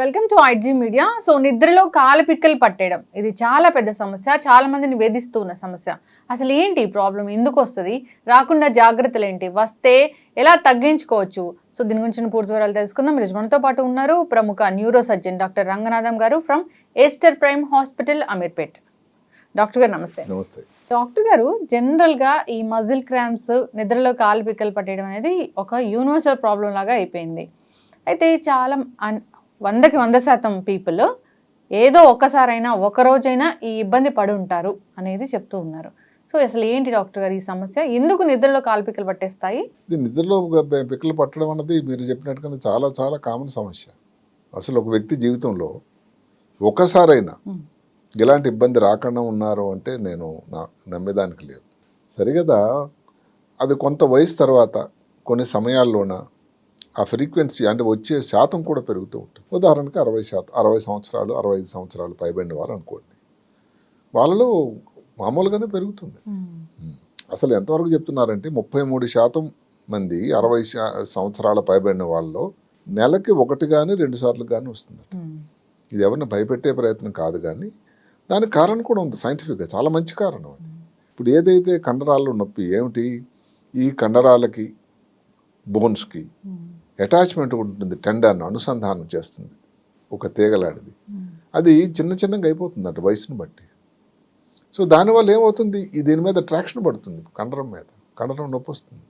Welcome to IG media so నిద్రలో కాలు పిక్కలు పట్టేయడం. ఇది చాలా పెద్ద సమస్య. చాలా మందిని వేధిస్తూ ఉన్న సమస్య. అసలు ఏంటి ఈ ప్రాబ్లం ఎందుకు వస్తుంది? రాకుండా జాగ్రత్తలు ఏంటి? వస్తే ఎలా తగ్గించుకోవచ్చు? సో దీని గురించి పూర్తి వివరాలు తెలుసుకుందాం. ఈరోజు మనతో పాటు ఉన్నారు ప్రముఖ neuro surgeon doctor Ranganatham garu from Aster prime hospital Ameerpet doctor garu నమస్తే. నమస్తే. డాక్టర్ గారు జనరల్గా ఈ మజిల్ క్రాంప్స్ నిద్రలో కాలు పిక్కలు పట్టేయడం అనేది ఒక యూనివర్సల్ ప్రాబ్లం లాగా అయిపోయింది. అయితే చాలా వందకి వంద శాతం పీపుల్ ఏదో ఒక్కసారైనా ఒక రోజైనా ఈ ఇబ్బంది పడి ఉంటారు అనేది చెప్తూ ఉన్నారు. సో అసలు ఏంటి డాక్టర్ గారు ఈ సమస్య? ఎందుకు నిద్రలో కాలు పిక్కలు పట్టేస్తాయి? ఇది నిద్రలో పిక్కలు పట్టడం అన్నది మీరు చెప్పినట్టుగా చాలా చాలా కామన్ సమస్య. అసలు ఒక వ్యక్తి జీవితంలో ఒకసారైనా. ఇలాంటి ఇబ్బంది రాకుండా ఉన్నారు అంటే నేను నా నమ్మేదానికి లేదు. సరిగదా? అది కొంత వయసు తర్వాత కొన్ని సమయాల్లోన ఆ ఫ్రీక్వెన్సీ అంటే వచ్చే శాతం కూడా పెరుగుతూ ఉంటుంది. ఉదాహరణకి అరవై శాతం అరవై సంవత్సరాలు అరవై ఐదు సంవత్సరాలు పైబడిన వారు అనుకోండి. వాళ్ళలో మామూలుగానే పెరుగుతుంది. అసలు ఎంతవరకు చెప్తున్నారంటే ముప్పై మూడు శాతం మంది అరవై సంవత్సరాల పైబడిన వాళ్ళలో నెలకి ఒకటి కానీ రెండు సార్లు కానీ వస్తుందట. ఇది ఎవరిని భయపెట్టే ప్రయత్నం కాదు కానీ దానికి కారణం కూడా ఉంది సైంటిఫిక్గా చాలా మంచి కారణం అది. ఇప్పుడు ఏదైతే కండరాల్లో నొప్పి ఏమిటి? ఈ కండరాలకి బోన్స్కి అటాచ్మెంట్ ఉంటుంది టెండర్ను అనుసంధానం చేస్తుంది ఒక తీగలాడిది. అది చిన్న చిన్నగా అయిపోతుందట వయసును బట్టి. సో దానివల్ల ఏమవుతుంది? ఈ దీని మీద ట్రాక్షన్ పడుతుంది కండరం మీద కండరం నొప్పి వస్తుంది.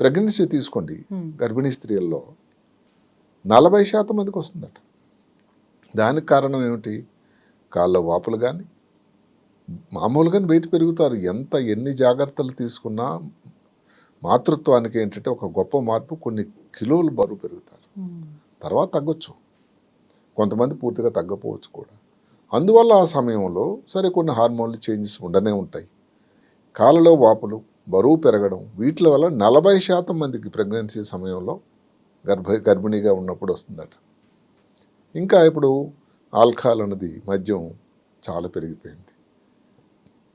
ప్రెగ్నెన్సీ తీసుకోండి గర్భిణీ స్త్రీల్లో. నలభై శాతం మందికి వస్తుందట. దానికి కారణం ఏమిటి? కాళ్ళ వాపులు కానీ మామూలుగానే వెయిట్ పెరుగుతారు. ఎంత ఎన్ని జాగ్రత్తలు తీసుకున్నా మాతృత్వానికి ఏంటంటే ఒక గొప్ప మార్పు కొన్ని కిలోలు బరువు పెరుగుతారు. తర్వాత తగ్గొచ్చు. కొంతమంది పూర్తిగా తగ్గపోవచ్చు కూడా. అందువల్ల ఆ సమయంలో సరే కొన్ని హార్మోన్లు చేంజెస్ ఉండనే ఉంటాయి. కాళ్ళలో వాపులు బరువు పెరగడం వీటి వల్ల నలభై శాతం మందికి ప్రెగ్నెన్సీ సమయంలో గర్భ గర్భిణీగా ఉన్నప్పుడు వస్తుందట. ఇంకా ఇప్పుడు ఆల్కహాల్ అన్నది మద్యం చాలా పెరిగిపోయింది.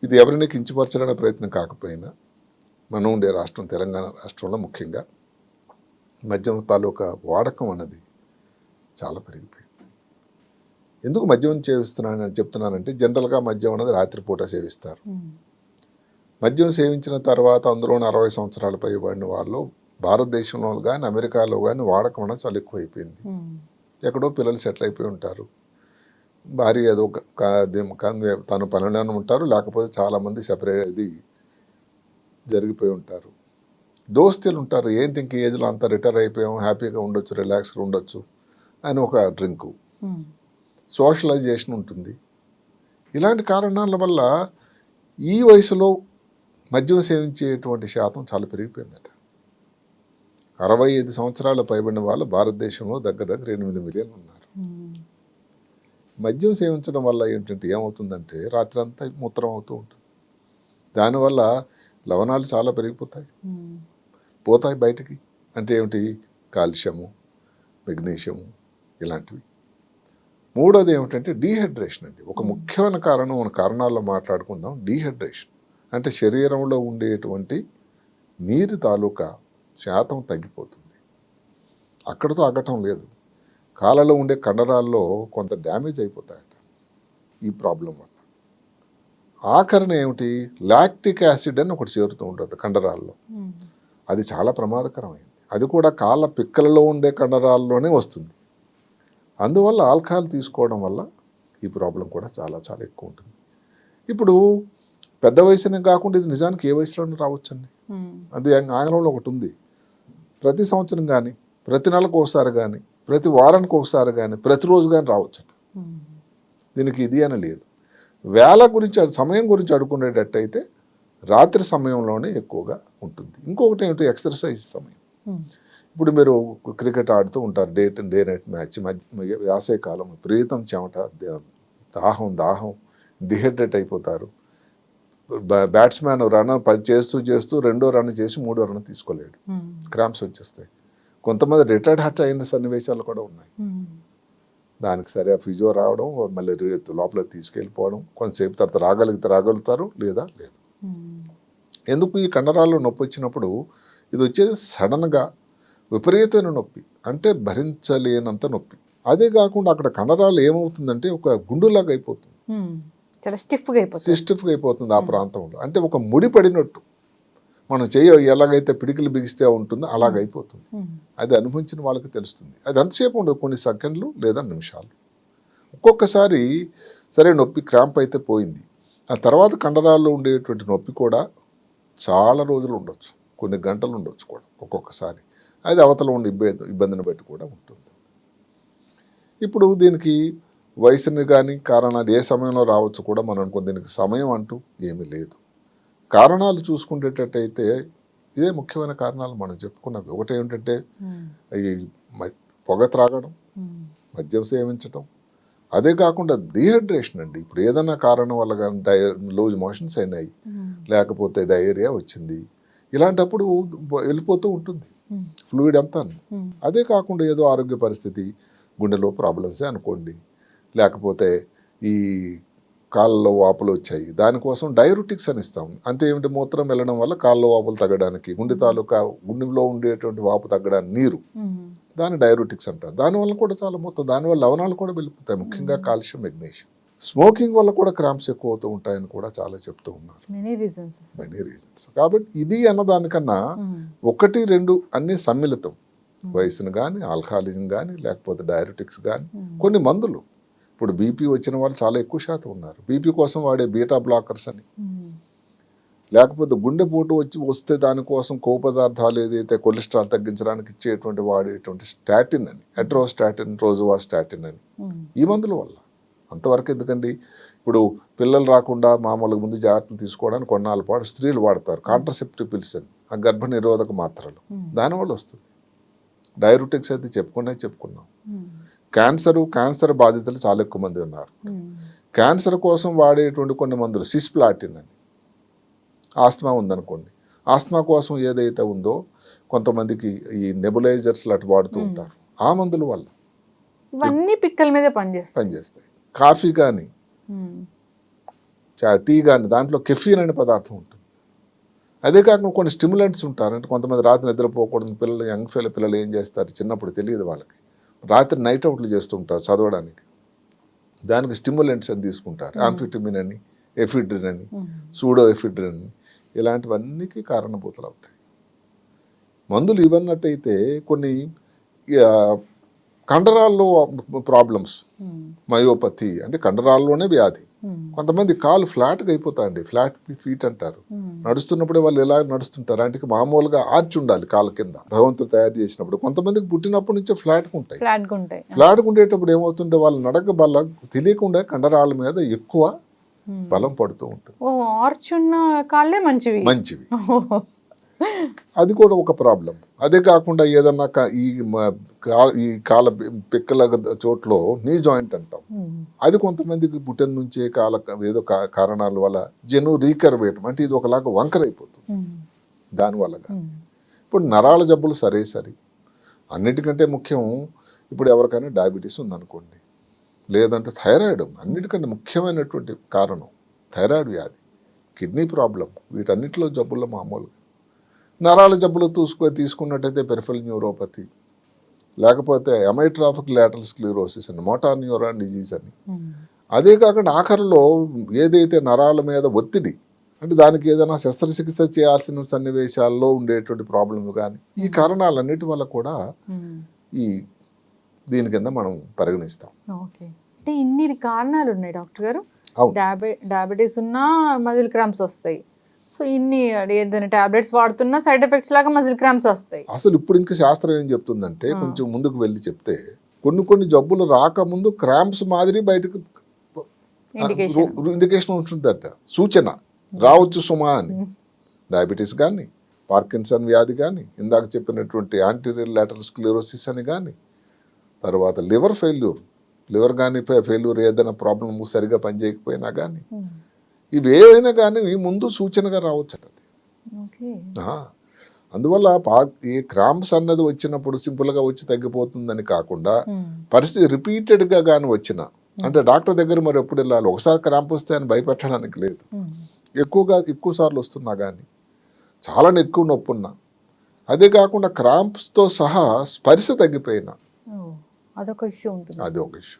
ఇది ఎవరిని కించపరచడానికి ప్రయత్నం కాకపోయినా మనం ఉండే రాష్ట్రం తెలంగాణ రాష్ట్రంలో ముఖ్యంగా మద్యం తాలూకా వాడకం అన్నది చాలా పెరిగిపోయింది. ఎందుకు మద్యం సేవిస్తున్నానని చెప్తున్నానంటే జనరల్గా మద్యం అనేది రాత్రిపూట సేవిస్తారు. మద్యం సేవించిన తర్వాత అందులో అరవై సంవత్సరాల పైబడిన వాళ్ళు భారతదేశంలో కానీ అమెరికాలో కానీ వాడకం అనేది చాలా ఎక్కువైపోయింది. ఎక్కడో పిల్లలు సెటిల్ అయిపోయి ఉంటారు. భార్య ఏదో తన పనిలోనే ఉంటారు. లేకపోతే చాలామంది సెపరేట్ ఇది జరిగిపోయి ఉంటారు. దోస్తులు ఉంటారు ఏంటి ఇంక ఏజ్లో అంతా రిటైర్ అయిపోయాం హ్యాపీగా ఉండొచ్చు రిలాక్స్గా ఉండొచ్చు అని ఒక డ్రింకు. సోషలైజేషన్ ఉంటుంది. ఇలాంటి కారణాల వల్ల ఈ వయసులో మద్యం సేవించేటువంటి శాతం చాలా పెరిగిపోయిందట. అరవై ఐదు సంవత్సరాల పైబడిన వాళ్ళు భారతదేశంలో దగ్గర దగ్గర ఎనిమిది మిలియన్లు ఉన్నారు. మద్యం సేవించడం వల్ల ఏంటంటే ఏమవుతుందంటే రాత్రి అంతా మూత్రం అవుతూ ఉంటుంది. దానివల్ల లవణాలు చాలా పెరిగిపోతాయి. పోతాయి బయటికి? అంటే ఏమిటి? కాల్షియము మెగ్నీషియము ఇలాంటివి. మూడోది ఏమిటంటే డీహైడ్రేషన్ అండి. ఒక ముఖ్యమైన కారణం మన కారణాల్లో మాట్లాడుకుందాం. డీహైడ్రేషన్. అంటే శరీరంలో ఉండేటువంటి నీరు తాలూకా శాతం తగ్గిపోతుంది. అక్కడతో ఆగటం లేదు. కాలలో ఉండే కండరాల్లో కొంత డ్యామేజ్ అయిపోతాయట ఈ ప్రాబ్లం వల్ల. ఆఖరణ ఏమిటి? లాక్టిక్ యాసిడ్ అని ఒకటి చేరుతూ ఉంటుంది కండరాల్లో. అది చాలా ప్రమాదకరమైంది. అది కూడా కాళ్ళ పిక్కలలో ఉండే కండరాల్లోనే వస్తుంది. అందువల్ల ఆల్కహాల్ తీసుకోవడం వల్ల ఈ ప్రాబ్లం కూడా చాలా చాలా ఎక్కువ ఉంటుంది. ఇప్పుడు పెద్ద వయసునే కాకుండా ఇది నిజానికి ఏ వయసులోనే రావచ్చండి? అది ఆంగ్లంలో ఒకటి ఉంది. ప్రతి సంవత్సరం కానీ ప్రతి నెలకు ఒకసారి కానీ ప్రతి వారానికి ఒకసారి కానీ ప్రతిరోజు కానీ రావచ్చట. దీనికి ఇది అని లేదు. వేళ గురించి సమయం గురించి అడుకునేటట్టయితే రాత్రి సమయంలోనే ఎక్కువగా ఉంటుంది. ఇంకొకటి ఏమిటి? ఎక్సర్సైజ్ సమయం. ఇప్పుడు మీరు క్రికెట్ ఆడుతూ ఉంటారు. డే డే నైట్ మ్యాచ్ మధ్య వేసవి కాలం. విపరీతం చెమట దాహం దాహం డిహైడ్రేట్ అయిపోతారు. బ్యా- బ్యాట్స్మెన్ రన్ ప- చేస్తూ చేస్తూ రెండో రన్ చేసి మూడో రన్ తీసుకోలేడు. క్రాంప్స్ వచ్చేస్తాయి. కొంతమంది రిటైర్డ్ హట్ అయిన సన్నివేశాలు కూడా ఉన్నాయి. దానికి సరే ఫిజియో రావడం మళ్ళీ లోపల తీసుకెళ్ళిపోవడం కొంతసేపు తర్వాత రాగలిగితే రాగలుగుతారు లేదా లేదు. ఎందుకు ఈ కండరాల్లో నొప్పి వచ్చినప్పుడు? ఇది వచ్చేది సడన్గా విపరీతమైన నొప్పి అంటే భరించలేనంత నొప్పి. అదే కాకుండా అక్కడ కండరాలు ఏమవుతుందంటే ఒక గుండులాగా అయిపోతుంది. చాలా స్టిఫ్గా అయిపోతుంది. సిస్టిఫ్గా అయిపోతుంది ఆ ప్రాంతంలో. అంటే ఒక ముడి పడినట్టు. మనం చెయ్యి ఎలాగైతే పిడికిలు బిగిస్తే ఉంటుందో అలాగ అయిపోతుంది. ఉమ్. అది అనుభవించిన వాళ్ళకి తెలుస్తుంది. అది ఎంతసేపు ఉండదు కొన్ని సెకండ్లు లేదా నిమిషాలు. ఒక్కొక్కసారి సరే నొప్పి క్రాంప్ అయితే పోయింది. ఆ తర్వాత కండరాల్లో ఉండేటువంటి నొప్పి కూడా చాలా రోజులు ఉండొచ్చు. కొన్ని గంటలు ఉండొచ్చు కూడా ఒక్కొక్కసారి. అది అవతల ఉండే ఇబ్బంది ఇబ్బందిని బట్టి కూడా ఉంటుంది. ఇప్పుడు దీనికి వయసుని కానీ కారణాలు ఏ సమయంలో రావచ్చు కూడా మనం అనుకో దీనికి సమయం అంటూ ఏమీ లేదు. కారణాలు చూసుకునేటట్టయితే ఇదే ముఖ్యమైన కారణాలు మనం చెప్పుకున్నవి. ఒకటి ఏమిటంటే పొగ త్రాగడం. మద్యం సేవించటం అదే కాకుండా డీహైడ్రేషన్ అండి. ఇప్పుడు ఏదైనా కారణం వల్ల కానీ డయ లూజ్ మోషన్స్ అయినాయి. ఉమ్. లేకపోతే డయేరియా వచ్చింది. ఇలాంటప్పుడు వెళ్ళిపోతూ ఉంటుంది. ఫ్లూయిడ్ అంతా. ఉమ్. అదే కాకుండా ఏదో ఆరోగ్య పరిస్థితి గుండెలో ప్రాబ్లమ్సే అనుకోండి. లేకపోతే ఈ కాళ్ళలో వాపులు వచ్చాయి. దానికోసం డైరుటిక్స్ అని ఇస్తాం. అంటే ఏమిటి? మూత్రం వెళ్ళడం వల్ల కాళ్ళలో వాపులు తగ్గడానికి గుండె తాలూకా గుండెలో ఉండేటువంటి వాపు తగ్గడానికి నీరు. దాన్ని డైరుటిక్స్ అంటారు. దానివల్ల కూడా చాలా మొత్తం దానివల్ల లవణాలు కూడా వెళ్ళిపోతాయి ముఖ్యంగా కాల్షియం మెగ్నీషియం. స్మోకింగ్ వల్ల కూడా క్రాంప్స్ ఎక్కువ అవుతూ ఉంటాయని కూడా చాలా చెప్తూ ఉన్నారు. మెనీ రీజన్స్ కాబట్టి ఇది అన్నదానికన్నా ఒకటి రెండు అన్ని సమ్మిళితం. వయసును కానీ ఆల్కహాలిజం కానీ లేకపోతే డయాబెటిక్స్ కానీ కొన్ని మందులు. ఇప్పుడు బీపీ వచ్చిన వాళ్ళు చాలా ఎక్కువ శాతం ఉన్నారు. బీపీ కోసం వాడే బీటా బ్లాకర్స్ అని. లేకపోతే గుండెపోటు వచ్చి వస్తే దానికోసం కొవ్వు పదార్థాలు ఏదైతే కొలెస్ట్రాల్ తగ్గించడానికి ఇచ్చేటువంటి వాడేటువంటి స్టాటిన్ అని ఎట్రోస్టాటిన్ రోజువా స్టాటిన్ అని ఈ మందుల వల్ల. అంతవరకు ఎందుకండి? ఇప్పుడు పిల్లలు రాకుండా మామూలుగా ముందు జాగ్రత్తలు తీసుకోవడానికి కొన్నాళ్ళ పాటు స్త్రీలు వాడతారు. కాంట్రసెప్టివ్ పిల్స్ అని ఆ గర్భ నిరోధక మాత్రలు దానివల్ల వస్తుంది. డైరుటిక్స్ అయితే చెప్పుకునే చెప్పుకున్నాం. క్యాన్సర్ క్యాన్సర్ బాధితులు చాలా ఎక్కువ మంది ఉన్నారు. క్యాన్సర్ కోసం వాడేటువంటి కొన్ని మందులు సిస్ప్లాటిన్ అని. ఆస్మా ఉందనుకోండి. ఆస్మా కోసం ఏదైతే ఉందో కొంతమందికి ఈ నెబులైజర్స్ లాంటి వాడుతూ ఉంటారు. ఆ మందుల వల్ల ఇవన్నీ పిక్కల మీదే పనిచేస్తాయి. పనిచేస్తాయి. కాఫీ కానీ టీ కానీ దాంట్లో కెఫీన్ అనే పదార్థం ఉంటుంది. అదే కాకుండా కొన్ని స్టిమ్యులెంట్స్ ఉంటారు. అంటే కొంతమంది రాత్రి నిద్రపోకూడదు పిల్లలు యంగ్ ఫీల్ పిల్లలు ఏం చేస్తారు? చిన్నప్పుడు తెలియదు వాళ్ళకి. రాత్రి నైట్ అవుట్లు చేస్తుంటారు చదవడానికి. దానికి స్టిమ్యులెంట్స్ అని తీసుకుంటారు. ఆంఫిటమిన్ అని ఎఫిడ్రిన్ అని సూడో ఎఫిడ్రిన్ అని. ఇలాంటివన్నీకి కారణభూతులు అవుతాయి. మందులు ఇవన్నట్టయితే కొన్ని కండరాల్లో ప్రాబ్లమ్స్ మయోపతి అంటే కండరాల్లోనే వ్యాధి. కొంతమంది కాలు ఫ్లాట్గా అయిపోతాయండి ఫ్లాట్ ఫీట్ అంటారు. నడుస్తున్నప్పుడే వాళ్ళు ఎలా నడుస్తుంటారు? అంటే మామూలుగా ఆర్చ్ ఉండాలి కాళ్ళ కింద భగవంతుడు తయారు చేసినప్పుడు. కొంతమందికి పుట్టినప్పటి నుంచే ఫ్లాట్గా ఉంటాయి. ఫ్లాట్గా ఉంటాయి. ఫ్లాట్గా ఉండేటప్పుడు ఏమవుతుంటే వాళ్ళు నడక బల్ల తెలియకుండా కండరాల మీద ఎక్కువ బలం పడుతూ ఉంటుంది. కాళ్ళే మంచివి. మంచివి. అది కూడా ఒక ప్రాబ్లం. అదే కాకుండా ఏదన్నా ఈ ఈ కాల పిక్కల చోట్లో నీ జాయింట్ అంటాం. అది కొంతమందికి పుట్టిన నుంచే కాల ఏదో కారణాల వల్ల జను రీకర్వేయటం అంటే ఇది ఒకలాగా వంకర అయిపోతుంది దానివల్లగా ఇప్పుడు నరాల జబ్బులు సరే సరి. అన్నిటికంటే ముఖ్యం ఇప్పుడు ఎవరికైనా డయాబెటీస్ ఉందనుకోండి. లేదంటే థైరాయిడ్ అన్నిటికంటే ముఖ్యమైనటువంటి కారణం థైరాయిడ్ వ్యాధి కిడ్నీ ప్రాబ్లం వీటన్నిటిలో జబ్బుల్లో మామూలుగా. నరాల జబ్బులు చూసుకొని తీసుకున్నట్టయితే పెరిఫల్ న్యూరోపతి లేకపోతే ఎమైట్రాఫిక్ లాటరల్ స్క్లీరోసిస్ అని మోటార్ న్యూరాన్ డిజీజ్ అని. అదే కాకుండా ఆఖరిలో ఏదైతే నరాల మీద ఒత్తిడి అంటే దానికి ఏదైనా శస్త్రచికిత్స చేయాల్సిన సన్నివేశాల్లో ఉండేటువంటి ప్రాబ్లం కానీ ఈ కారణాలన్నిటి వల్ల కూడా ఈ దీని కింద మనం పరిగణిస్తాం. ఓకే. అంటే ఇన్ని కారణాలు ఉన్నాయి డాక్టర్ గారు. డయాబెటీస్ ఉన్నా మజిల్ క్రాంప్స్ వస్తాయి. సో ఇన్ని ఏదైనా టాబ్లెట్స్ వాడుతున్నా సైడ్ ఎఫెక్ట్స్ లాగా మజిల్ క్రాంప్స్ వస్తాయి. అసలు ఇప్పుడు ఇంకా శాస్త్రం ఏం చెప్తుందంటే కొంచెం ముందుకు వెళ్ళి చెప్తే కొన్ని కొన్ని జబ్బులు రాకముందు క్రాంప్స్ మాదిరి బయటకు ఇండికేషన్ ఇండికేషన్ ఉంటుందట. సూచన. రావచ్చు సుమా అని. డయాబెటీస్ కానీ పార్కిన్సన్ వ్యాధి కానీ ఇందాక చెప్పినటువంటి యాంటీరియర్ లాటరల్ స్క్లెరోసిస్ అని కానీ తర్వాత లివర్ ఫెయిల్యూర్. లివర్ కానీ ఫెయిల్యూర్ ఏదైనా ప్రాబ్లం సరిగా పనిచేయకపోయినా కానీ ఇవి ఏవైనా కానీ ముందు సూచనగా రావచ్చు అది. అందువల్ల పా ఈ క్రాంప్స్ అన్నది వచ్చినప్పుడు సింపుల్గా వచ్చి తగ్గిపోతుందని కాకుండా పరిస్థితి రిపీటెడ్గా కానీ వచ్చిన అంటే డాక్టర్ దగ్గర మరి ఎప్పుడు వెళ్ళాలి? ఒకసారి క్రాంప్ వస్తే అని భయపెట్టడానికి లేదు. ఎక్కువగా ఎక్కువ సార్లు వస్తున్నా కానీ చాలా ఎక్కువ నొప్పి ఉన్నా అదే కాకుండా క్రాంప్స్తో సహా స్పర్శ తగ్గిపోయినా. అదొక ఇష్యూ ఉంటుంది. అది ఒక ఇష్యూ.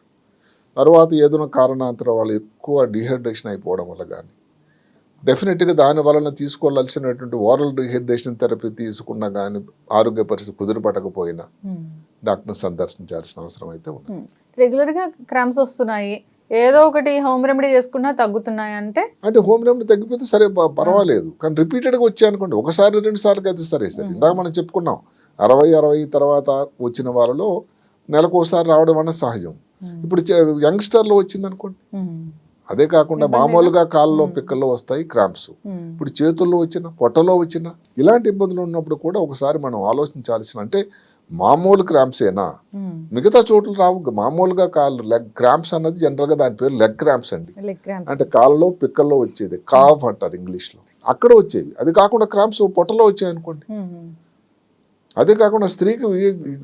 తర్వాత ఏదైనా కారణాంతరం వాళ్ళు ఎక్కువ డిహైడ్రేషన్ అయిపోవడం వల్ల కానీ డెఫినెట్గా దాని వలన తీసుకోవాల్సినటువంటి ఓరల్ డిహైడ్రేషన్ థెరపీ తీసుకున్నా కానీ ఆరోగ్య పరిస్థితి కుదిరిపడకపోయినా డాక్టర్ని సందర్శించాల్సిన అవసరం అయితే ఉంది. రెగ్యులర్గా క్రామ్స్ వస్తున్నాయి. ఏదో ఒకటి హోమ్ రెమెడీ చేసుకున్నా తగ్గుతున్నాయి అంటే? అంటే హోమ్ రెమెడీ తగ్గిపోతే సరే పర్వాలేదు. కానీ రిపీటెడ్గా వచ్చాయి అనుకోండి ఒకసారి రెండు సార్లు అయితే సరే. సరే ఇందాక మనం చెప్పుకున్నాం అరవై అరవై తర్వాత వచ్చిన వాళ్ళలో నెలకు ఒకసారి రావడం అనేది సహజం. ఇప్పుడు యంగ్స్టర్లో వచ్చింది అనుకోండి అదే కాకుండా? మామూలుగా కాళ్ళలో పిక్కల్లో వస్తాయి క్రాంప్స్. ఇప్పుడు చేతుల్లో వచ్చిన పొట్టలో వచ్చిన ఇలాంటి ఇబ్బందులు ఉన్నప్పుడు కూడా ఒకసారి మనం ఆలోచించాల్సిన అంటే మామూలు క్రాంప్స్ ఏనా? మిగతా చోట్ల రావు. మామూలుగా కాళ్ళు లెగ్ క్రాంప్స్ అన్నది జనరల్గా దాని పేరు లెగ్ క్రాంప్స్ అండి. అంటే కాళ్ళలో పిక్కల్లో వచ్చేది కాఫ్ అంటారు ఇంగ్లీష్లో. అక్కడ వచ్చేవి. అది కాకుండా క్రాంప్స్ పొట్టలో వచ్చాయి అనుకోండి అదే కాకుండా స్త్రీకి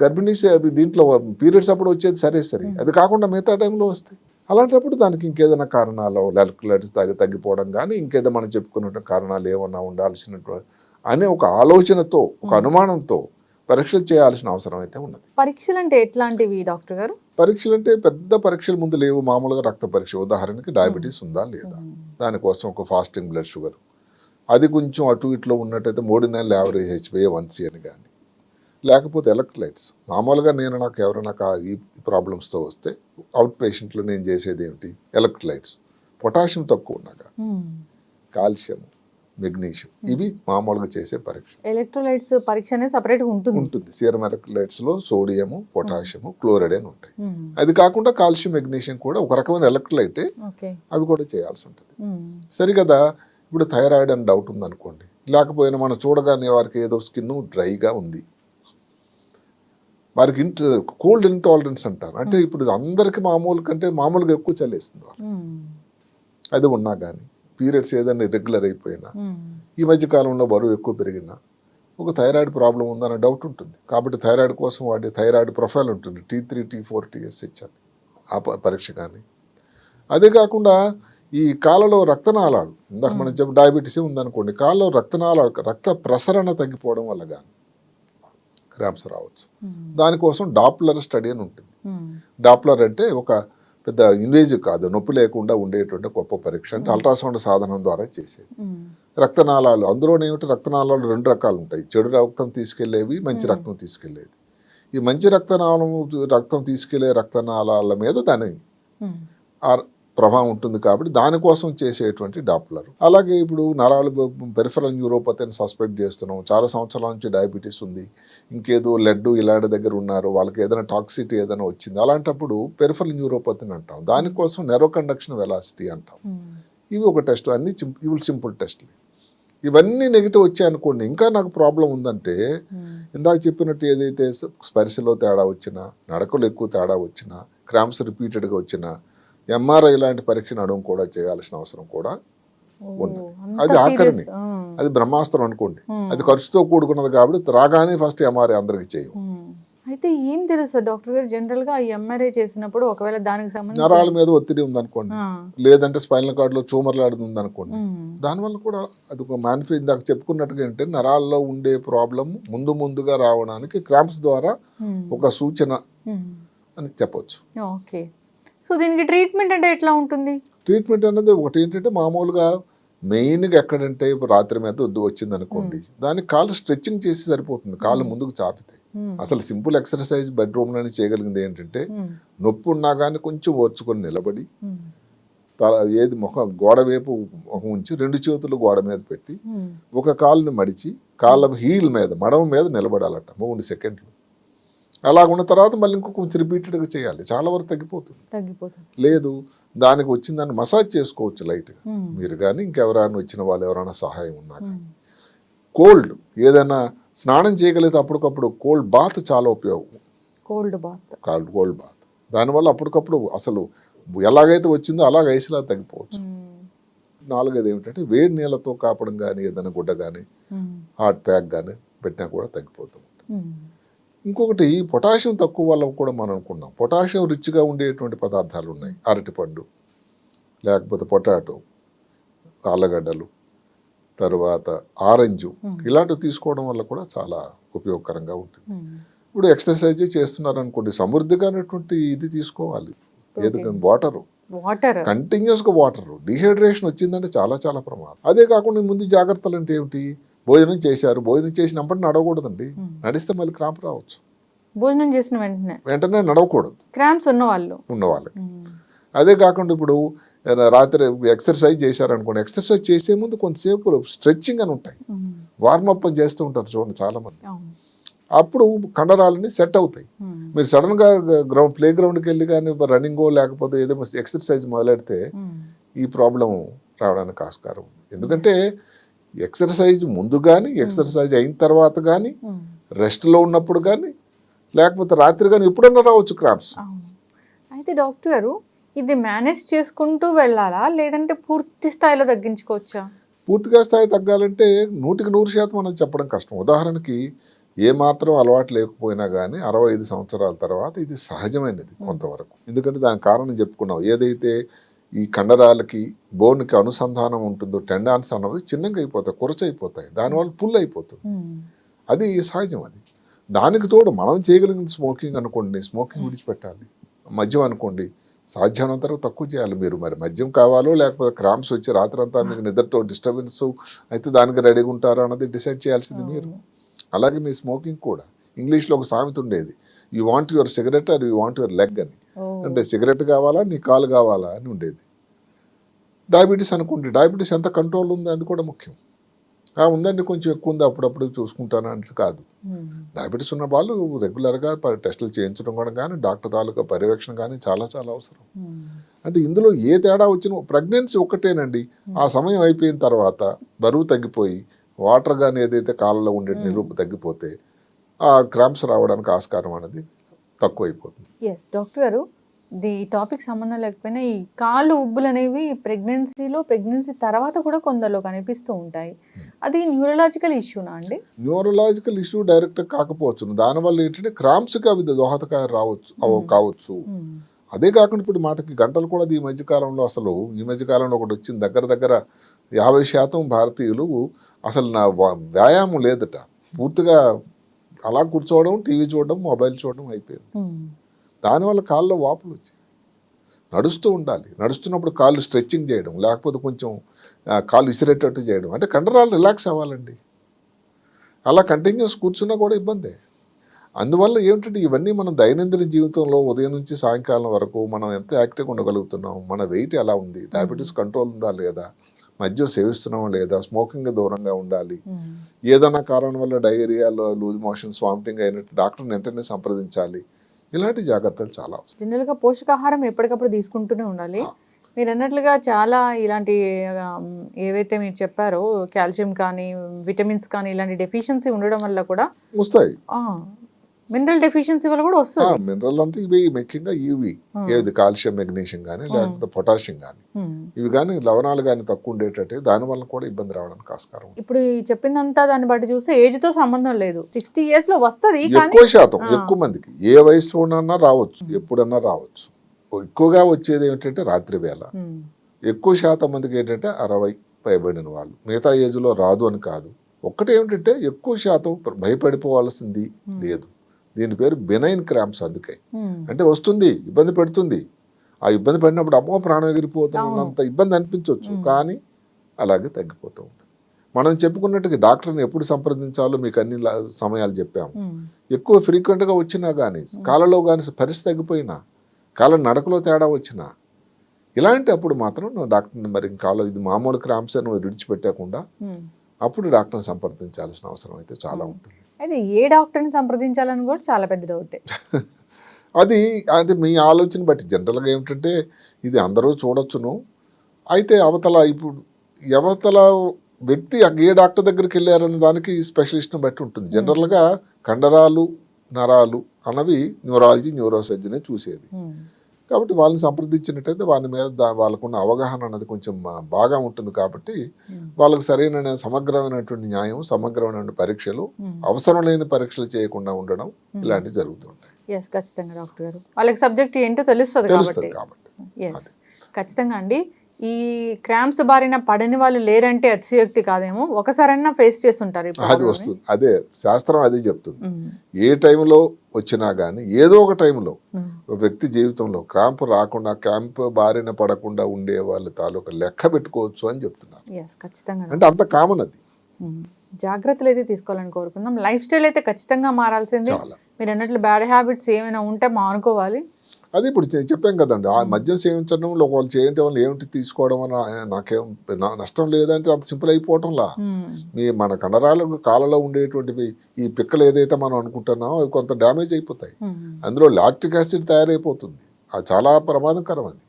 గర్భిణీ దీంట్లో పీరియడ్స్ అప్పుడు వచ్చేది సరే సరే. అది కాకుండా మిగతా టైంలో వస్తాయి. అలాంటప్పుడు దానికి ఇంకేదైనా కారణాలు లెల్కులైటిస్ తగ్గి తగ్గిపోవడం కానీ ఇంకేదో మనం చెప్పుకున్న కారణాలు ఏమన్నా ఉండాల్సినటువంటి అనే ఒక ఆలోచనతో ఒక అనుమానంతో పరీక్షలు చేయాల్సిన అవసరం అయితే ఉన్నది. పరీక్షలు అంటే ఎట్లాంటివి డాక్టర్ గారు? పరీక్షలు అంటే పెద్ద పరీక్షల ముందు లేవు. మామూలుగా రక్త పరీక్ష. ఉదాహరణకి డయాబెటీస్ ఉందా లేదా? దానికోసం ఒక ఫాస్టింగ్ బ్లడ్ షుగర్. అది కొంచెం అటు ఇట్లో ఉన్నట్టయితే మూడు నెలల యావరేజ్ హెచ్బిఏ వన్ సి అని కానీ లేకపోతే ఎలక్ట్రైట్స్ మామూలుగా నేను నాకు ఎవరైనా కా- ఈ ప్రాబ్లమ్స్తో వస్తే అవుట్ పేషెంట్లో నేను చేసేది ఏమిటి? ఎలక్ట్రైట్స్ పొటాషియం తక్కువ ఉన్నాగా కాల్షియం మెగ్నీషియం ఇవి మామూలుగా చేసే పరీక్ష ఎలక్ట్రోలైట్స్ పరీక్ష అనేది సపరేట్ ఉంటుంది. ఉంటుంది. సీరం ఎలక్ట్రైట్స్లో సోడియము పొటాషియము క్లోరైడ్ అని ఉంటాయి. అది కాకుండా కాల్షియం మెగ్నీషియం కూడా ఒక రకమైన ఎలక్ట్రైటే ఓకే. అవి కూడా చేయాల్సి ఉంటుంది. సరికదా ఇప్పుడు థైరాయిడ్ అని డౌట్ ఉందనుకోండి. లేకపోయినా మనం చూడగానే వారికి ఏదో స్కిన్ డ్రైగా ఉంది. వారికి ఇంట కోల్డ్ ఇంటాలరెన్స్ అంటారు. అంటే ఇప్పుడు అందరికి మామూలు కంటే మామూలుగా ఎక్కువ చల్లేస్తుంది వాళ్ళు. అది ఉన్నా కానీ పీరియడ్స్ ఏదైనా రెగ్యులర్ అయిపోయినా ఈ మధ్య కాలంలో బరువు ఎక్కువ పెరిగినా ఒక థైరాయిడ్ ప్రాబ్లం ఉందన్న డౌట్ ఉంటుంది. కాబట్టి థైరాయిడ్ కోసం వాడే థైరాయిడ్ ప్రొఫైల్ ఉంటుంది. T three T four TSH అని. ఆ పరీక్ష కానీ అదే కాకుండా ఈ కాళ్ళలో రక్తనాళాలు ఇందాక మనం చెప్పి డయాబెటీస్ ఉందనుకోండి కాళ్ళలో రక్తనాళాలు రక్త ప్రసరణ తగ్గిపోవడం వల్ల కానీ క్రాంప్స్ రావచ్చు. దానికోసం డాప్లర్ స్టడీ అని ఉంటుంది. డాప్లర్ అంటే ఒక పెద్ద ఇన్వేజివ్ కాదు నొప్పి లేకుండా ఉండేటువంటి గొప్ప పరీక్ష అంటే అల్ట్రాసౌండ్ సాధనం ద్వారా చేసేది. రక్తనాళాలు అందులోనే ఏమిటి రక్తనాళాలు రెండు రకాలు ఉంటాయి. చెడు రక్తం తీసుకెళ్ళేవి మంచి రక్తం తీసుకెళ్ళేది. ఈ మంచి రక్తనాళం రక్తం తీసుకెళ్ళే రక్తనాళాల మీద దాని ప్రభావం ఉంటుంది కాబట్టి దానికోసం చేసేటువంటి డాప్లర్ అలాగే ఇప్పుడు నరాలు పెరిఫరల్ న్యూరోపతిని సస్పెక్ట్ చేస్తున్నాం. చాలా సంవత్సరాల నుంచి డయాబెటీస్ ఉంది. ఇంకేదో లెడ్ ఇలాంటి దగ్గర ఉన్నారు. వాళ్ళకి ఏదైనా టాక్సిటీ ఏదైనా వచ్చింది. అలాంటప్పుడు పెరిఫరల్ న్యూరోపతిని అంటాం. దానికోసం నెరో కండక్షన్ వెలాసిటీ అంటాం. ఇవి ఒక టెస్ట్ అన్ని ఇవి సింపుల్ టెస్ట్లు ఇవన్నీ నెగిటివ్ వచ్చాయనుకోండి ఇంకా నాకు ప్రాబ్లం ఉందంటే ఇందాక చెప్పినట్టు ఏదైతే స్పర్శలో తేడా వచ్చినా నడకలో ఎక్కువ తేడా వచ్చినా క్రాంప్స్ రిపీటెడ్గా వచ్చినా ఎంఆర్ఐ లాంటి పరీక్ష నడుము కూడా చేయాల్సిన అవసరం కూడా ఉన్నది. అది ఆఖరిని. అది బ్రహ్మాస్త్రం అనుకోండి. అది ఖర్చుతో కూడుకున్నది కాబట్టి రాగానే ఫస్ట్ ఎంఆర్ఐ అందరికి చేయం. అయితే ఏం తెలుసు డాక్టర్ గారు జనరల్గా ఎంఆర్ఐ చేసినప్పుడు ఒకవేళ దానికి నరాల సంబంధించి మీద ఒత్తిడి ఉందనుకోండి. లేదంటే స్పైనల్ కార్డులో ట్యూమర్లాడుతుంది ఉందనుకోండి. ఉమ్, దానివల్ల కూడా అది ఒక మ్యానిఫె ఇందాక చెప్పుకున్నట్టుగా ఏంటంటే నరాల్లో ఉండే ప్రాబ్లం ముందు ముందుగా రావడానికి క్రాంప్స్ ద్వారా ఒక సూచన. అని చెప్పొచ్చు. ఓకే. సో దీనికి ట్రీట్మెంట్ అంటే ఎట్లా ఉంటుంది? ట్రీట్మెంట్ అనేది ఒకటి ఏంటంటే మామూలుగా మెయిన్గా ఎక్కడంటే రాత్రి మీద వద్దు వచ్చింది అనుకోండి దానికి కాళ్ళు స్ట్రెచ్చింగ్ చేసి సరిపోతుంది కాళ్ళు ముందుకు చాపితే. ఉమ్, అసలు సింపుల్ ఎక్సర్సైజ్ బెడ్రూమ్లోనే చేయగలిగింది ఏంటంటే నొప్పి ఉన్నా కానీ కొంచెం ఓర్చుకొని నిలబడి తల ఏది ముఖం గోడ వైపు ముఖం ఉంచి రెండు చేతులు గోడ మీద పెట్టి ఒక కాలుని మడిచి కాళ్ళ హీల్ మీద మడమ మీద నిలబడాలట మూడు సెకండ్లు. అలాగున్న తర్వాత మళ్ళీ ఇంకో కొంచెం రిపీటెడ్గా చేయాలి. చాలా వరకు తగ్గిపోతుంది. తగ్గిపోతుంది. లేదు దానికి వచ్చిందని మసాజ్ చేసుకోవచ్చు లైట్గా మీరు కానీ ఇంకెవరైనా వచ్చిన వాళ్ళు ఎవరైనా సహాయం ఉన్నా కోల్డ్ ఏదైనా స్నానం చేయగలిగితే అప్పటికప్పుడు కోల్డ్ బాత్ చాలా ఉపయోగం. Cold bath called cold bath దానివల్ల అప్పటికప్పుడు అసలు ఎలాగైతే వచ్చిందో అలాగ ఐసులా తగ్గిపోవచ్చు. నాలుగైదు ఏమిటంటే వేడి నీళ్ళతో కాపడం కానీ ఏదైనా గుడ్డ కానీ హాట్ ప్యాక్ కానీ పెట్టినా కూడా తగ్గిపోతుంది ఉమ్, ఇంకొకటి పొటాషియం తక్కువ వల్ల కూడా మనం అనుకున్నాం. పొటాషియం రిచ్గా ఉండేటువంటి పదార్థాలు ఉన్నాయి. అరటిపండు లేకపోతే పొటాటో ఆలగడ్డలు తర్వాత ఆరెంజు. ఇలాంటివి తీసుకోవడం వల్ల కూడా చాలా ఉపయోగకరంగా ఉంటుంది. ఇప్పుడు ఎక్సర్సైజ్ చేస్తున్నారు అనుకోండి సమృద్ధిగానటువంటి ఇది తీసుకోవాలి. ఏది వాటరు. వాటర్. కంటిన్యూస్గా వాటర్. డిహైడ్రేషన్ వచ్చిందంటే చాలా చాలా ప్రమాదం. అదే కాకుండా ముందు జాగ్రత్తలు అంటే ఏమిటి? భోజనం చేశారు. భోజనం చేసినప్పుడు నడవకూడదండి. నడిస్తే మళ్ళీ క్రాంప్ రావచ్చు. భోజనం చేసిన వెంటనే. వెంటనే నడవకూడదు. క్రాంప్స్ ఉన్న వాళ్ళు ఉన్న వాళ్ళకి అదే కాకుండా ఇప్పుడు రాత్రి ఎక్సర్సైజ్ చేశారనుకోండి. ఎక్సర్సైజ్ చేసే ముందు కొంతసేపు స్ట్రెచ్చింగ్ అని ఉంటాయి. వార్మప్ అని చేస్తూ ఉంటారు చూడండి చాలా మంది అవును. అప్పుడు కండరాలన్నీ సెట్ అవుతాయి. మీరు సడన్గా గ్రౌండ్ ప్లే గ్రౌండ్కి వెళ్ళి కానీ రన్నింగో లేకపోతే ఏదో ఎక్సర్సైజ్ మొదలెడితే. ఈ ప్రాబ్లం రావడానికి ఆస్కారం ఉంది. ఎందుకంటే ఎక్సర్సైజ్ ముందు కానీ ఎక్సర్సైజ్ అయిన తర్వాత కానీ. రెస్ట్లో ఉన్నప్పుడు కానీ లేకపోతే రాత్రి కానీ ఎప్పుడన్నా రావచ్చు క్రాప్స్. అయితే డాక్టర్ గారు ఇది మేనేజ్ చేసుకుంటూ వెళ్ళాలా? లేదంటే పూర్తి స్థాయిలో తగ్గించుకోవచ్చా? పూర్తిగా స్థాయి తగ్గాలంటే నూటికి నూరు శాతం అనేది చెప్పడం కష్టం. ఉదాహరణకి ఏ మాత్రం అలవాటు లేకపోయినా కానీ అరవై ఐదు సంవత్సరాల తర్వాత ఇది సహజమైనది కొంతవరకు. ఎందుకంటే దాని కారణం చెప్పుకున్నాం. ఏదైతే ఈ కండరాలకి బోన్కి అనుసంధానం ఉంటుందో టెండాన్స్ అన్నవి చిన్నగా అయిపోతాయి కురచైపోతాయి దానివల్ల పుల్ అయిపోతుంది. అది సహజం అది. దానికి తోడు మనం చేయగలిగిన స్మోకింగ్ అనుకోండి స్మోకింగ్ విడిచిపెట్టాలి. మద్యం అనుకోండి సాధ్యమైనంత తక్కువ చేయాలి మీరు. మరి మద్యం కావాలో లేకపోతే క్రామ్స్ వచ్చి రాత్రంతా మీకు నిద్రతో డిస్టర్బెన్స్ అయితే దానికి రెడీగా ఉంటారా అన్నది డిసైడ్ చేయాల్సింది మీరు. అలాగే మీ స్మోకింగ్ కూడా. ఇంగ్లీష్లో ఒక సామెత ఉండేది you want your cigarette or you want your leg అని. అంటే సిగరెట్ కావాలా? నీ కాలు కావాలా? అని ఉండేది. డయాబెటీస్ అనుకోండి. డయాబెటీస్ ఎంత కంట్రోల్ ఉంది అది కూడా ముఖ్యం. ఆ, ఉందండి కొంచెం ఎక్కువ ఉంది. అప్పుడప్పుడు చూసుకుంటాను అంటే కాదు. డయాబెటీస్ ఉన్న వాళ్ళు రెగ్యులర్గా టెస్టులు చేయించడం కూడా కానీ డాక్టర్ తాలూకా పర్యవేక్షణ కానీ చాలా చాలా అవసరం. అంటే ఇందులో ఏ తేడా వచ్చినా ప్రెగ్నెన్సీ ఒక్కటేనండి. ఆ సమయం అయిపోయిన తర్వాత బరువు తగ్గిపోయి వాటర్ కానీ ఏదైతే కాళ్ళలో ఉండే నిలుపు తగ్గిపోతే ఆ క్రాంప్స్ రావడానికి ఆస్కారం అనేది తక్కువ అయిపోతుంది yes doctor garu the topic సంబంధం లేకపోయినా ఈ కాళ్ళు ఉబ్బులు అనేవి ప్రెగ్నెన్సీలో ప్రెగ్నెన్సీ తర్వాత కూడా కొందరిలో కనిపిస్తూ ఉంటాయి. అది న్యూరలాజికల్ ఇష్యూనా అండి? న్యూరలాజికల్ ఇష్యూ డైరెక్ట్ కాకపోవచ్చు. దానివల్ల ఏంటంటే క్రాంప్స్కి అవి దోహదకాయ రావచ్చు అవ- కావచ్చు. ఉమ్. అదే కాకుండా ఇప్పుడు మాటకి గంటలు కూడా ఈ మధ్య కాలంలో అసలు ఈ మధ్య కాలంలో ఒకటి వచ్చింది. దగ్గర దగ్గర యాభై శాతం భారతీయులు అసలు నా వ్యాయామం లేదట. పూర్తిగా అలా కూర్చోవడం టీవీ చూడడం మొబైల్ చూడడం అయిపోయింది. దానివల్ల కాళ్ళలో వాపులు వచ్చాయి. నడుస్తూ ఉండాలి. నడుస్తున్నప్పుడు కాళ్ళు స్ట్రెచ్చింగ్ చేయడం లేకపోతే కొంచెం కాళ్ళు ఇసిరేటట్టు చేయడం. అంటే కండరాలు రిలాక్స్ అవ్వాలండి. అలా కంటిన్యూస్ కూర్చున్నా కూడా ఇబ్బందే. అందువల్ల ఏమిటంటే ఇవన్నీ మనం దైనందిన జీవితంలో ఉదయం నుంచి సాయంకాలం వరకు మనం ఎంత యాక్టివ్గా ఉండగలుగుతున్నాం మన వెయిట్ ఎలా ఉంది డయాబెటీస్ కంట్రోల్ ఉందా లేదా మద్యం సేవిస్తున్నామా లేదా స్మోకింగ్ దూరంగా ఉండాలి. ఏదైనా కారణం వల్ల డయేరియా లూజ్ మోషన్స్ వామిటింగ్ అయినట్టు డాక్టర్ని వెంటనే సంప్రదించాలి ఇలాంటి జాగ్రత్తలు చాలా అవసరం. జనరల్గా పోషకాహారం ఎప్పటికప్పుడు తీసుకుంటూనే ఉండాలి. మీరు అన్నట్లుగా చాలా ఇలాంటి ఏవైతే మీరు చెప్పారో కాల్షియం కానీ విటమిన్స్ కానీ ఇలాంటి డెఫిషియన్సీ ఉండడం వల్ల కూడా వస్తాయి. మినరల్ డెఫిషియన్సీ వల్ల కూడా వస్తుంది. మినరల్ అంటే ఇవి ముఖ్యంగా ఇవి. ఏది? కాల్షియం మెగ్నీషియం కానీ లేకపోతే పొటాషియం కానీ. ఇవి కానీ లవణాలు కానీ తక్కువ ఉండేటట్టే దానివల్ల కూడా ఇబ్బంది రావడానికి ఆస్కారం. ఇప్పుడు ఈ చెప్పిందంతా దాన్ని బట్టి చూస్తే ఏజ్తో సంబంధం లేదు. సిక్స్టీ ఇయర్స్లో వస్తది కానీ ఎక్కువ శాతం. ఎక్కువ మందికి. ఏ వయసులోనన్నా రావచ్చు ఎప్పుడన్నా రావచ్చు. ఎక్కువగా వచ్చేది ఏమిటంటే రాత్రి వేళ. ఎక్కువ శాతం మందికి ఏంటంటే అరవై పైబడిన వాళ్ళు. మిగతా ఏజ్లో రాదు అని కాదు. ఒక్కటి ఏమిటంటే ఎక్కువ శాతం భయపడిపోవాల్సింది లేదు. దీని పేరు బెనైన్ క్రాంప్స్ అందుకే. అంటే వస్తుంది ఇబ్బంది పెడుతుంది. ఆ ఇబ్బంది పడినప్పుడు అమ్మో ప్రాణం ఎగిరిపోతున్నంత ఇబ్బంది అనిపించవచ్చు కానీ అలాగే తగ్గిపోతూ ఉంటుంది. మనం చెప్పుకున్నట్టుగా డాక్టర్ని ఎప్పుడు సంప్రదించాలో మీకు అన్ని సమయాలు చెప్పాము. ఎక్కువ ఫ్రీక్వెంట్గా వచ్చినా కానీ కాళ్ళలో కానీ పరిస్థితి తగ్గిపోయినా కాళ్ళ నడకలో తేడా వచ్చినా ఇలాంటి అప్పుడు మాత్రం నువ్వు డాక్టర్ని మరి కాలో ఇది మామూలు క్రాంప్స్ అని విడిచిపెట్టకుండా. అప్పుడు డాక్టర్ని సంప్రదించాల్సిన అవసరం అయితే చాలా ఉంటుంది. అయితే ఏ డాక్టర్ని సంప్రదించాలని కూడా చాలా పెద్ద డౌటే. అది అది మీ ఆలోచన బట్టి జనరల్గా ఏమిటంటే ఇది అందరూ చూడొచ్చును. అయితే అవతల ఇప్పుడు అవతల వ్యక్తి ఏ డాక్టర్ దగ్గరికి వెళ్ళారనే దానికి స్పెషలిస్ట్ని బట్టి ఉంటుంది. జనరల్గా కండరాలు నరాలు అన్నవి న్యూరాలజీ న్యూరోసర్జనే చూసేది. కాబట్టి వాళ్ళని సంప్రదించినట్టయితే వాళ్ళ మీద వాళ్ళకున్న అవగాహన అన్నది కొంచెం బాగా ఉంటుంది కాబట్టి. వాళ్ళకి సరైన సమగ్రమైనటువంటి న్యాయం సమగ్రమైనటువంటి పరీక్షలు. అవసరం లేని పరీక్షలు చేయకుండా ఉండడం ఇలాంటివి జరుగుతుంటాయి ఎస్ ఖచ్చితంగా డాక్టర్ గారు. వాళ్ళకి సబ్జెక్ట్ ఏంటో తెలుస్తుంది కాబట్టి. ఖచ్చితంగా అండి. ఈ క్రాంప్స్ బారిన పడని వాళ్ళు లేరంటే అతిశయోక్తి కాదేమో. ఒకసారైనా ఫేస్ చేసి ఉంటారు అది. వస్తుంది. అదే శాస్త్రం అదే చెప్తుంది. ఏ టైంలో వచ్చినా కానీ ఏదో ఒక టైంలో ఒక వ్యక్తి జీవితంలో క్రాంప్ రాకుండా క్రాంప్ బారిన పడకుండా ఉండే వాళ్ళ తాలూకా లెక్క పెట్టుకోవచ్చు అని చెప్తున్నారు. అంటే అంత కామన్ అది. జాగ్రత్తలు అయితే తీసుకోవాలని కోరుకుందాం. లైఫ్ స్టైల్ అయితే ఖచ్చితంగా మారాల్సిందే. మీరు అన్నట్లు బ్యాడ్ హ్యాబిట్స్ ఏమైనా ఉంటే మానుకోవాలి. అది ఇప్పుడు చెప్పాం కదండి. ఆ మద్యం సేవించడంలో వాళ్ళు చేయటం వల్ల ఏమిటి తీసుకోవడం వల్ల నాకేం నష్టం లేదంటే అంత సింపుల్ అయిపోవటంలా. మీ మన కండరాల కాలలో ఉండేటువంటివి ఈ పిక్కలు ఏదైతే మనం అనుకుంటున్నామో అవి కొంత డ్యామేజ్ అయిపోతాయి. అందులో లాక్టిక్ యాసిడ్ తయారైపోతుంది. అది చాలా ప్రమాదకరం అది.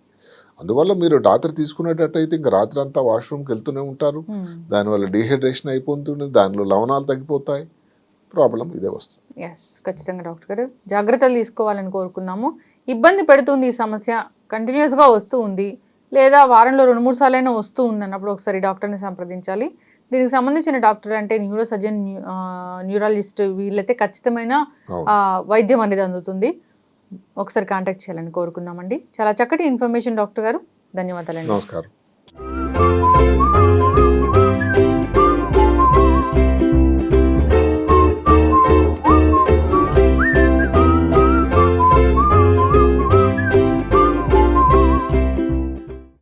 అందువల్ల మీరు రాత్రి తీసుకునేటట్టయితే ఇంకా రాత్రి అంతా వాష్రూమ్కి వెళ్తూనే ఉంటారు. దానివల్ల డీహైడ్రేషన్ అయిపోతుంది దానిలో లవణాలు తగ్గిపోతాయి. ప్రాబ్లం ఇదే వస్తుంది. ఎస్ ఖచ్చితంగా డాక్టర్ గారు. జాగ్రత్తలు తీసుకోవాలని కోరుకున్నాము. ఇబ్బంది పెడుతుంది ఈ సమస్య. కంటిన్యూస్గా వస్తూ ఉంది. లేదా వారంలో రెండు మూడు సార్లైనా వస్తూ ఉంది అన్నప్పుడు ఒకసారి డాక్టర్ని సంప్రదించాలి. దీనికి సంబంధించిన డాక్టర్ అంటే న్యూరో సర్జన్ న్యూరాలజిస్ట్ వీళ్ళైతే ఖచ్చితమైన వైద్యం అనేది అందుతుంది. ఒకసారి కాంటాక్ట్ చేయాలని కోరుకుందామండి. చాలా చక్కటి ఇన్ఫర్మేషన్ డాక్టర్ గారు. ధన్యవాదాలండి. నమస్కారం.